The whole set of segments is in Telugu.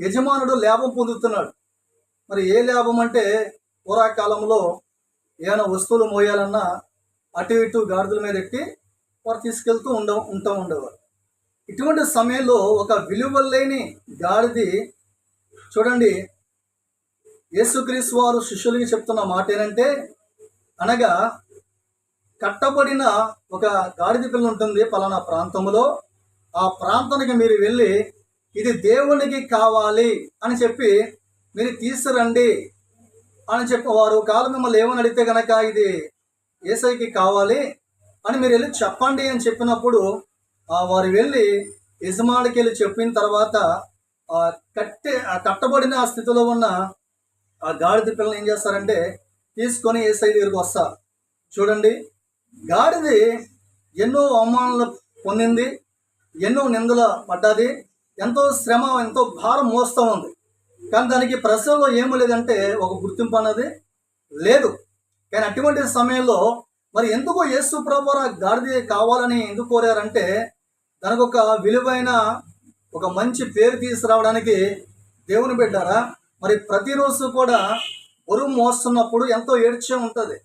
యజమానుడు లాభం పొందుతున్నాడు. మరి ఏ లాభం అంటే పూర్వకాలంలో ఏమైనా వస్తువులు మోయాలన్నా అటు ఇటు గాడిదల మీద ఎక్కి వారు తీసుకెళ్తూ ఉండ ఉంటూ ఉండేవారు. ఇటువంటి సమయంలో ఒక విలువ లేని గాడిది చూడండి యేసుక్రీస్ వారు శిష్యులకి చెప్తున్న మాట ఏంటంటే అనగా కట్టబడిన ఒక గాడిద పిల్ల ఉంటుంది పలానా ప్రాంతంలో. ఆ ప్రాంతానికి మీరు వెళ్ళి ఇది దేవునికి కావాలి అని చెప్పి మీరు తీసుకురండి అని చెప్పి వారు కాలు మిమ్మల్ని ఏమని అడిగితే కనుక ఇది ఏసైకి కావాలి అని మీరు వెళ్ళి చెప్పండి అని చెప్పినప్పుడు వారు వెళ్ళి యజమానికి వెళ్ళి చెప్పిన తర్వాత కట్టే కట్టబడిన ఆ స్థితిలో ఉన్న ఆ గాడిద పిల్లలు ఏం చేస్తారంటే తీసుకొని ఏసై దగ్గరికి వస్తారు. చూడండి గాడిది ఎన్నో అవమానాలు పొందింది ఎన్నో నిందలు పడ్డది ఎంతో శ్రమ ఎంతో భారం మోస్తూ ఉంది. కానీ దానికి ప్రసవంలో ఏమీ లేదంటే ఒక గుర్తింపు అన్నది లేదు. కానీ అటువంటి సమయంలో మరి ఎందుకో యేసు ప్రభు గాడిది గాడిద కావాలని ఎందుకు కోరారంటే దానికి ఒక విలువైన ఒక మంచి పేరు తీసుకురావడానికి దేవుని బిడ్డారా మరి ప్రతిరోజు కూడా బరువు మోస్తున్నప్పుడు ఎంతో ఏడ్చే ఉంటుంది.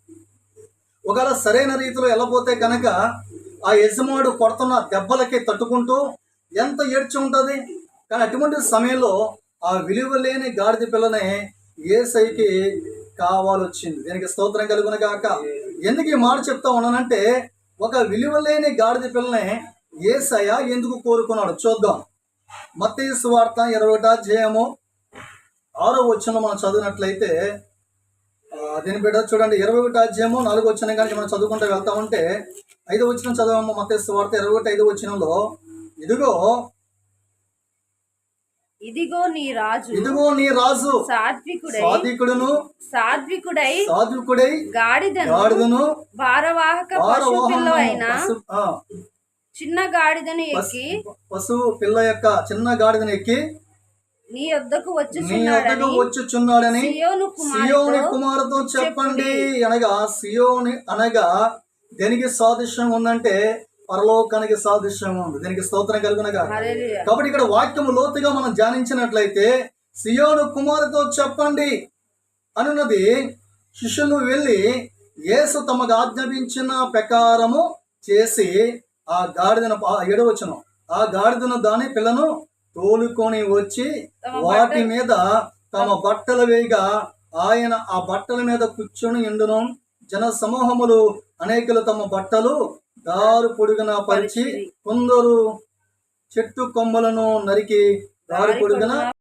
ఒకవేళ సరైన రీతిలో వెళ్ళబోతే కనుక ఆ యజమానుడు కొడుతున్న దెబ్బలకి తట్టుకుంటూ ఎంత ఏడ్చి ఉంటుంది? కానీ అటువంటి సమయంలో ఆ విలువ లేని గాడిద పిల్లనే ఏసైకి కావాలొచ్చింది. దీనికి స్తోత్రం కలుగున కాక ఎందుకు ఈ మాట చెప్తా ఉన్నానంటే ఒక విలువ లేని గాడిద పిల్లనే ఏసయ్య ఎందుకు కోరుకున్నాడు చూద్దాం. మత్తీ సువార్త ఇరవై ఒకటో అధ్యాయము ఆరో వచ్చిన మనం చదివినట్లయితే దీని బిడ్డ చూడండి ఇరవై ఒకటి అధ్యాయము నాలుగు వచ్చిన కానీ మనం చదువుకుంటూ వెళ్తా ఉంటే ఐదో వచ్చిన చదవము మత్తయి వార్త ఇరవై ఒకటి ఐదో వచ్చినంలో ఇదిగో ఇదిగో నీ రాజు. ఇదిగో నీ రాజు. సాత్వికుడై సాధికుడును సాత్వికుడై సాధుకుడై గాడిదను గాడిదను. భారవాహక పశు పిల్ల అయిన చిన్న గాడిదను ఎక్కి పశువు పిల్ల యొక్క చిన్న గాడిదను ఎక్కి నీ యొద్దకు నీ వచ్చుచున్నాడని వద్దకు వచ్చుచున్నాడని సియోను కుమారుతో చెప్పండి. అనగా సియోని అనగా దేనికి సాదృశ్యం ఉందంటే పరలోకానికి సాదృశ్యం ఉంది. దీనికి స్తోత్రం కలుగునగా. హల్లెలూయా. కాబట్టి ఇక్కడ వాక్యము లోతుగా మనం ధ్యానించినట్లయితే సియోను కుమారుతో చెప్పండి అనున్నది శిష్యులు వెళ్ళి యేసు తమకు ఆజ్ఞాపించిన ప్రకారము చేసి ఆ గాడిదను ఎడవచ్చును ఆ గాడిదను దాని పిల్లను తోలుకొని వచ్చి వాటి మీద తమ బట్టలు వేయగా ఆయన ఆ బట్టల మీద కూర్చొని ఎండును జన సమూహములు అనేకులు తమ బట్టలు దారు పొడుగున పరిచి కొందరు చెట్టు కొమ్మలను నరికి దారి పొడుగున